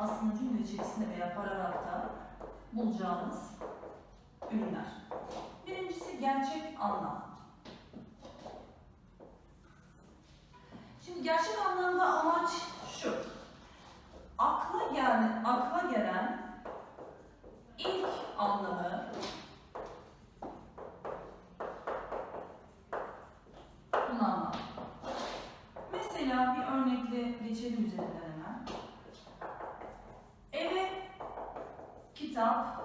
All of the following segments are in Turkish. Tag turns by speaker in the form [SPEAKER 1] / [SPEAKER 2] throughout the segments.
[SPEAKER 1] aslında cümle içerisinde veya paragrafta bulacağımız ürünler. Birincisi gerçek anlam. Şimdi gerçek anlamda amaç şu. Akla gelen, akla gelen ilk anlamı kullanmak. Mesela bir örnekle geçelim üzerinden hemen. Eve kitap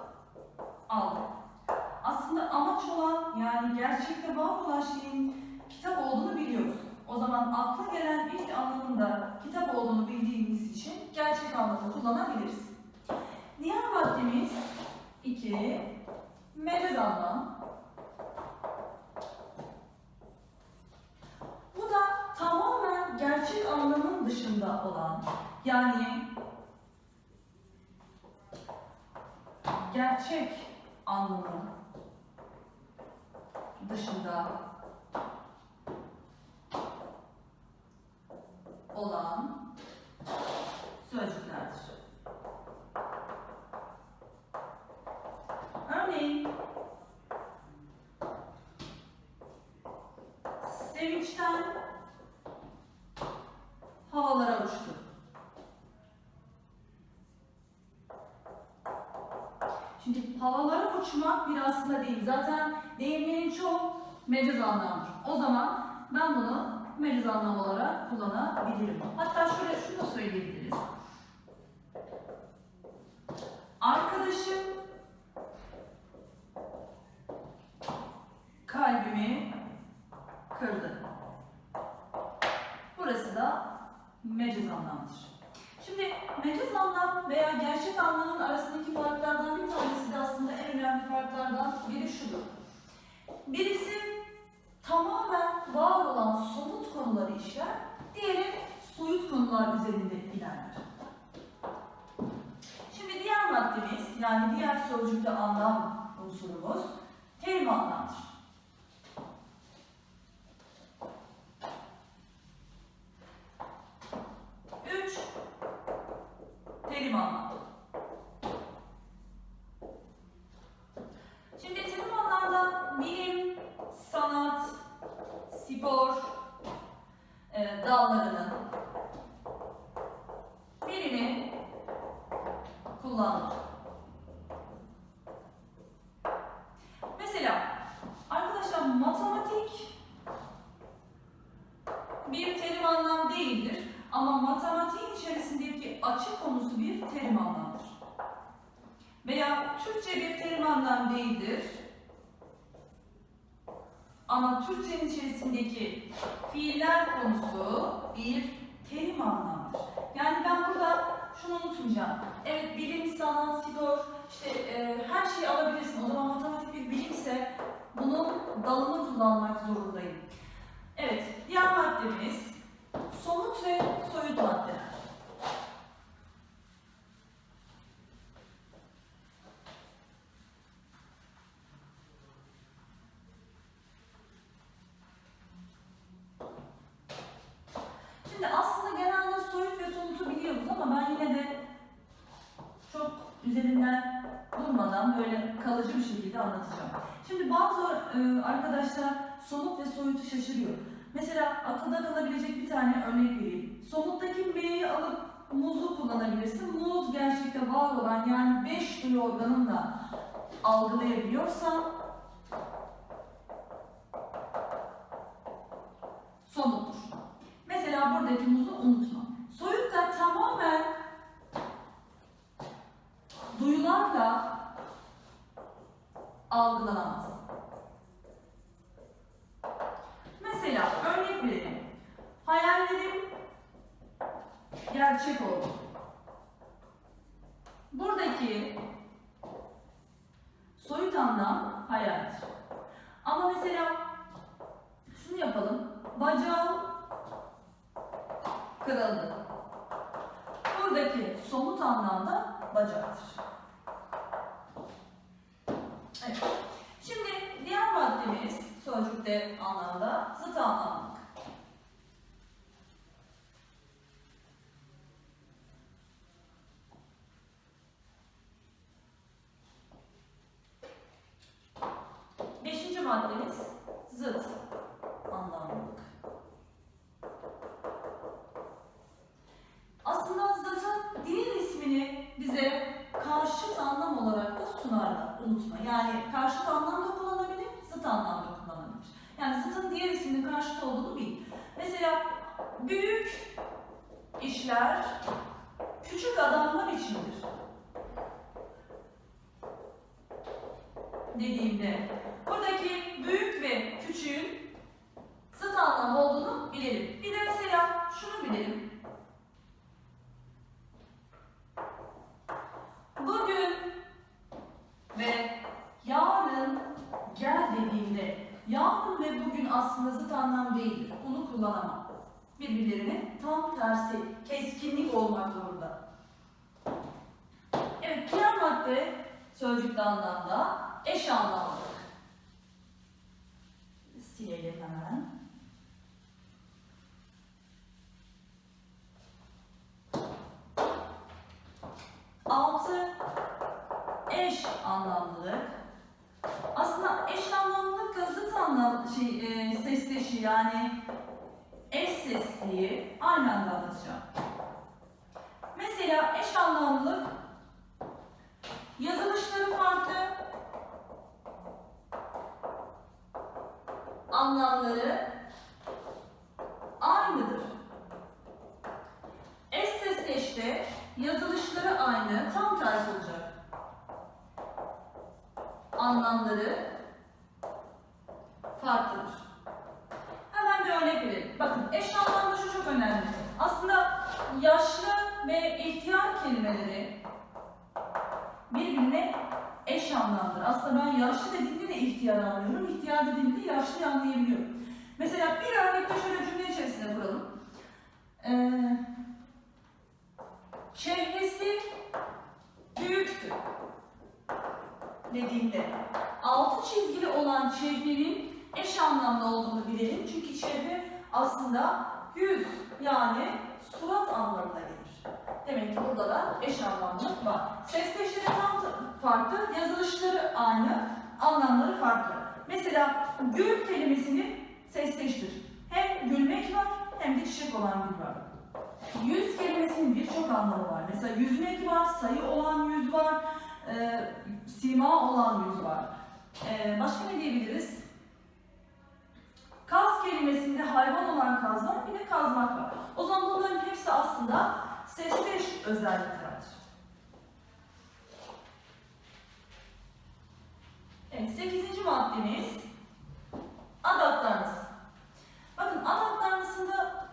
[SPEAKER 1] aldım. Aslında amaç olan yani gerçekte var olan şeyin kitap olduğunu biliyoruz. O zaman akla gelen ilk anlamında kitap olduğunu bildiğimiz için gerçek anlamda kullanabiliriz. Diğer maddemiz 2. Mecaz anlam. Bu da tamamen gerçek anlamın dışında olan yani gerçek anlamın dışında uçmak bir aslında değil. Zaten deyimlerin çoğu mecaz anlamdır. O zaman ben bunu mecaz anlam olarak kullanabilirim. Hatta şöyle şunu da söyleyebiliriz. Birisi tamamen var olan somut konuları işler, diğeri soyut konular üzerinde ilerler. Şimdi diğer maddemiz, yani diğer sözcükte anlam unsurumuz, terim anlamdır. Üç, terim anlam. Şimdi terim anlamda bilim, sanat, spor e, dallarının birini kullanmak. Mesela arkadaşlar matematik bir terim anlam değildir ama matematiğin içerisindeki açı konusu bir terim anlamdır. Veya Türkçe bir terim anlam değildir. Ama Türkçenin içerisindeki fiiller konusu bir terim anlamdır. Yani ben burada şunu unutmayacağım. Bilim, sanat, spor, işte e, her şeyi alabilirsin. O zaman matematik bir bilimse bunun dalını kullanmak zorundayım. Evet, diğer maddemiz somut ve soyut maddeler. Şimdi aslında genelde soyut ve somutu biliyoruz ama ben yine de çok üzerinden durmadan böyle kalıcı bir şekilde anlatacağım. Şimdi bazı e, arkadaşlar somut ve soyutu şaşırıyor. Mesela akılda kalabilecek bir tane örnek vereyim. Somuttaki B'yi alıp muzu kullanabilirsin. Muz gerçekte var olan yani 5 duyu organınla algılayabiliyorsan somuttur. Mesela buradaki muzu unutma. Soyut da tamamen duyularla algılanamaz. Mesela örnek verelim. Hayallerim gerçek oldu. buradaki soyut anlam hayaldir. Ama mesela şunu yapalım. Bacağım kırıldı. Buradaki somut anlamda bacaktır. Evet. Şimdi diğer maddemiz sözcükte anlamda zıt anlamlık. Beşinci maddemiz zıt anlamlılık. Aslında zıtın diğer ismini bize karşıt anlam olarak da sunarlar. Unutma. Yani karşıt anlam da kullanabilir, zıt anlam da kullanabilir. Yani zıtın diğer isminin karşıt olduğunu bil. Mesela büyük işler küçük adamlar içindir. dediğimde buradaki büyük ve küçüğün zıt anlam olduğunu bilelim. Bir de mesela şunu bilelim. Bugün ve yarın gel dediğimde yarın ve bugün aslında zıt anlam değildir. Bunu kullanamam. Birbirlerinin tam tersi, keskinlik olmak zorunda. Evet, diğer madde sözcükte anlamda eş anlamlı. Silelim hemen. Altı eş anlamlılık. Aslında eş anlamlılıkla zıt anlam şey e, sesleşi yani eş sesliği aynı anda anlatacağım. Mesela eş anlamlılık yazılışları anlamları aynıdır. Eş sesleşte yazılışları aynı, tam tersi olacak. Anlamları farklıdır. Hemen bir örnek verelim. Bakın eş anlamlı şu çok önemli. Aslında yaşlı ve ihtiyar kelimeleri eş anlamdır. Aslında ben yaşlı dediğimde de ihtiyar anlıyorum, ihtiyar dediğimde de yaşlıyı anlayabiliyorum. Mesela bir örnekte şöyle cümle içerisinde kuralım. Ee, çehresi büyüktü dediğimde altı çizgili olan çehrenin eş anlamlı olduğunu bilelim. Çünkü çehre aslında yüz yani surat anlamına gelir. Demek ki burada da eş anlamlılık var. Sesleşleri tam farklı, yazılışları aynı, anlamları farklı. Mesela gül kelimesini sesleştir. Hem gülmek var hem de çiçek olan gül var. Yüz kelimesinin birçok anlamı var. Mesela yüzmek var, sayı olan yüz var, e, sima olan yüz var. E, başka ne diyebiliriz? Kaz kelimesinde hayvan olan kaz var, bir de kazmak var. O zaman bunların hepsi aslında sesleş özelliklerdir. Evet, sekizinci maddemiz ad aktarması. Bakın ad aktarmasında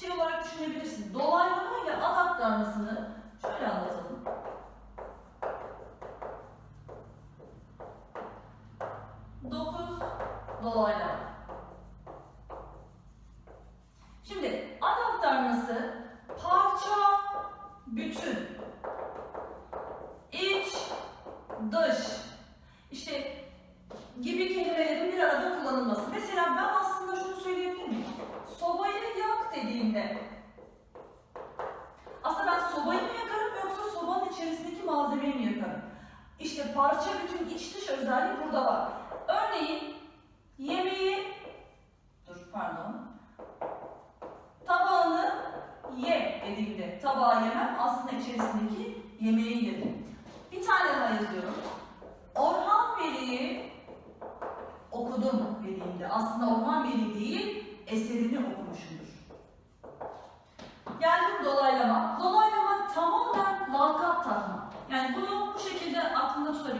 [SPEAKER 1] şey olarak düşünebilirsiniz. Dolaylama ile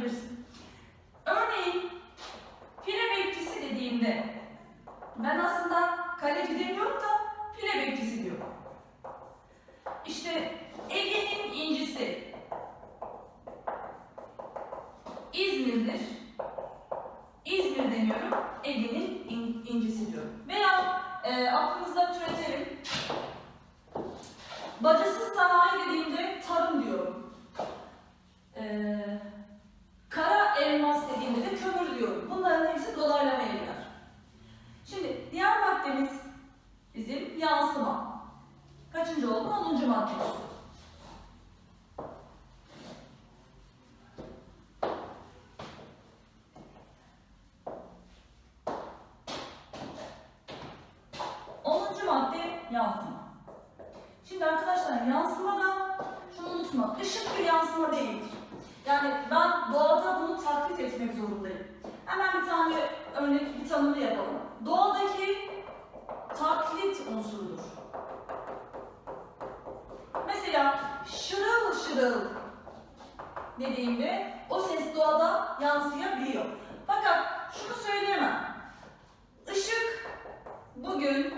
[SPEAKER 1] others şırıl dediğimde o ses doğada yansıyabiliyor. Fakat şunu söyleyemem. Işık bugün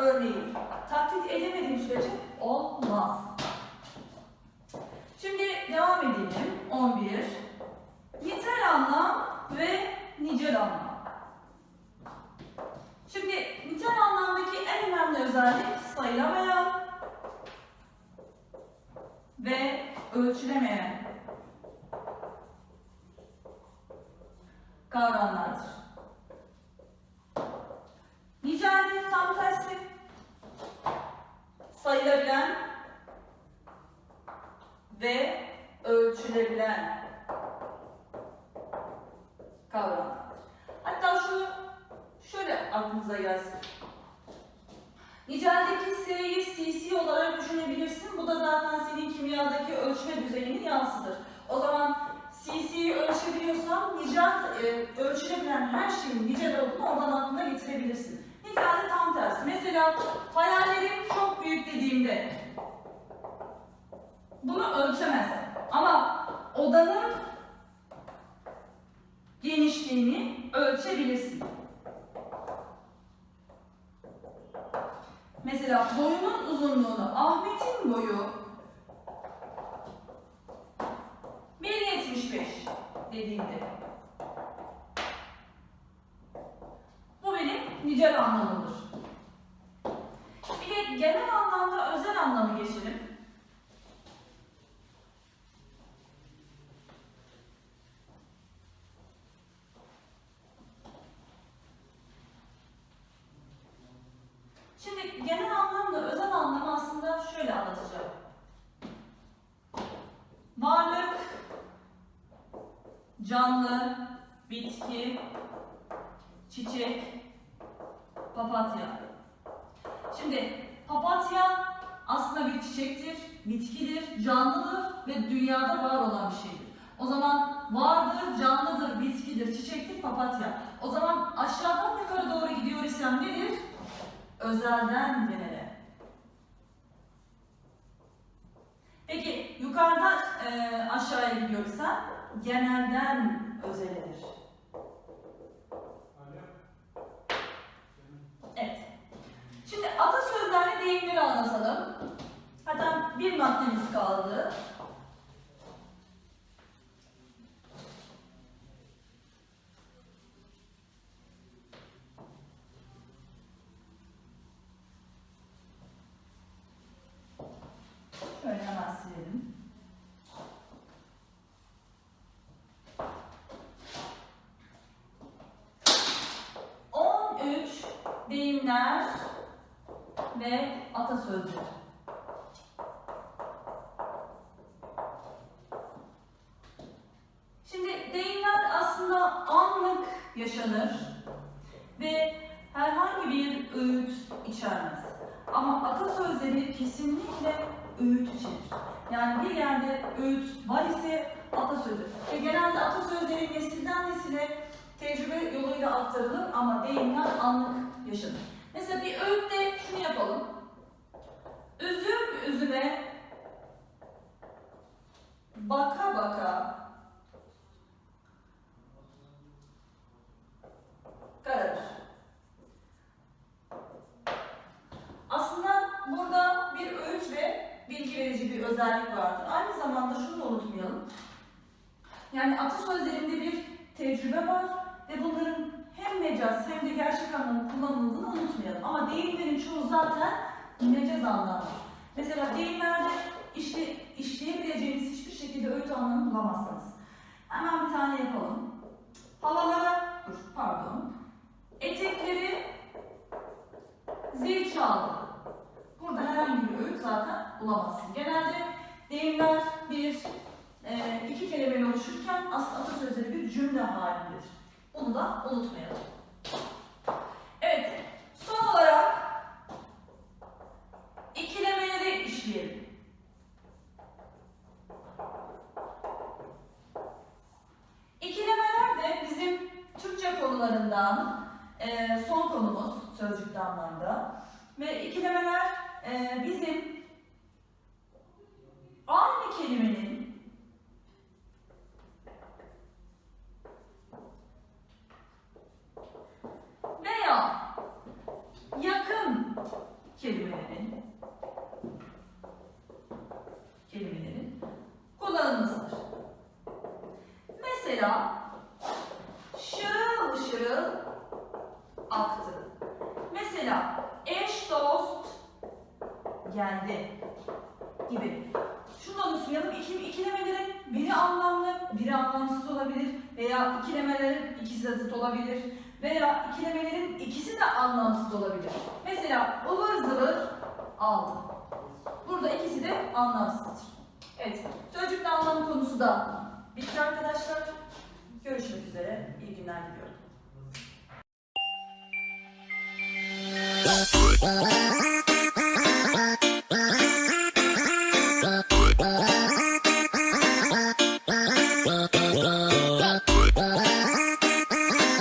[SPEAKER 1] örneği. Taklit edemediğim Mesela hayallerim çok büyük dediğimde bunu ölçemezsin. Ama odanın genişliğini ölçebilirsin. Mesela boyunun uzunluğunu, Ahmet'in boyu 1.75 dediğimde bu benim nicel anlamımdır. Genel anlamda özel anlamı geçelim. Şimdi genel anlamda özel anlamı aslında şöyle anlatacağım. Varlık, canlı, bitki, çiçek, papatya. Şimdi papatya aslında bir çiçektir, bitkidir, canlıdır ve dünyada var olan bir şeydir. O zaman vardır, canlıdır, bitkidir, çiçektir, papatya. O zaman aşağıdan yukarı doğru gidiyor isem nedir? Özelden genele. Peki yukarıdan e, aşağıya gidiyorsa genelden özeledir. Evet. Şimdi atasözlerle deyimleri anlatalım. Hatta bir maddemiz kaldı. Şöyle hemen. On üç deyimler ve atasözleri. Şimdi deyimler aslında anlık yaşanır ve herhangi bir öğüt içermez. Ama atasözleri kesinlikle öğüt içerir. Yani bir yerde öğüt var ise atasözü. Ve genelde atasözleri nesilden nesile tecrübe yoluyla aktarılır ama deyimler anlık yaşanır. Mesela bir öğütte yapalım. Üzüm üzüme baka baka kararır. Aslında burada bir öğüt ve bilgi verici bir özellik vardır. Aynı zamanda şunu da unutmayalım. Yani atasözlerinde bir tecrübe var ve bunların hem mecaz hem de gerçek anlamda kullanıldığını unutmayalım. Ama deyimlerin çoğu zaten mecaz anlamlı. Mesela deyimlerde işte işleyebileceğiniz hiçbir şekilde öğüt anlamı bulamazsınız. Hemen bir tane yapalım. Havalara, dur pardon. Etekleri zil çaldı. Burada herhangi bir öğüt zaten bulamazsın. Genelde deyimler bir, e, iki kelimeyle oluşurken aslında atasözleri bir cümle halindedir. Bunu da unutmayalım. Evet, son olarak ikilemeleri işleyelim. İkilemeler de bizim Türkçe konularından e, son konumuz sözcükte anlamda. Ve ikilemeler e, bizim aynı kelimenin veya yakın kelimelerin kelimelerin kullanılmasıdır. Mesela şırıl şırıl aktı. Mesela eş dost geldi gibi. Şunu da unutmayalım, iki, ikilemelerin biri anlamlı, biri anlamsız olabilir veya ikilemelerin ikisi de zıt olabilir veya ikilemelerin ikisi de anlamsız olabilir. Mesela ıvır zıvır aldı. Burada ikisi de anlamsızdır. Evet, sözcükte anlam konusu da bitti arkadaşlar. Görüşmek üzere, iyi günler diliyorum.